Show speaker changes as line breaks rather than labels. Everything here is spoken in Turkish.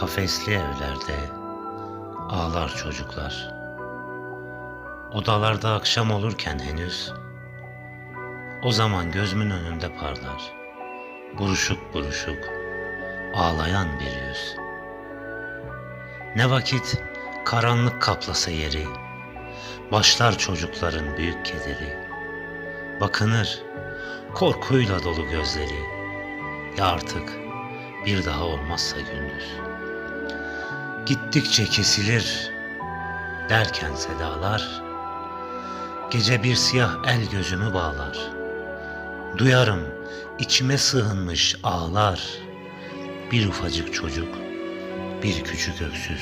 Kafesli evlerde ağlar çocuklar. Odalarda akşam olurken henüz o zaman gözümün önünde parlar. Buruşuk buruşuk ağlayan bir yüz. Ne vakit karanlık kaplasa yeri, başlar çocukların büyük kederi. Bakınır korkuyla dolu gözleri. Ya artık bir daha olmazsa gündüz. Gittikçe kesilir derken sedalar, gece bir siyah el gözümü bağlar. Duyarım içime sığınmış ağlar, bir ufacık çocuk, bir küçük öksüz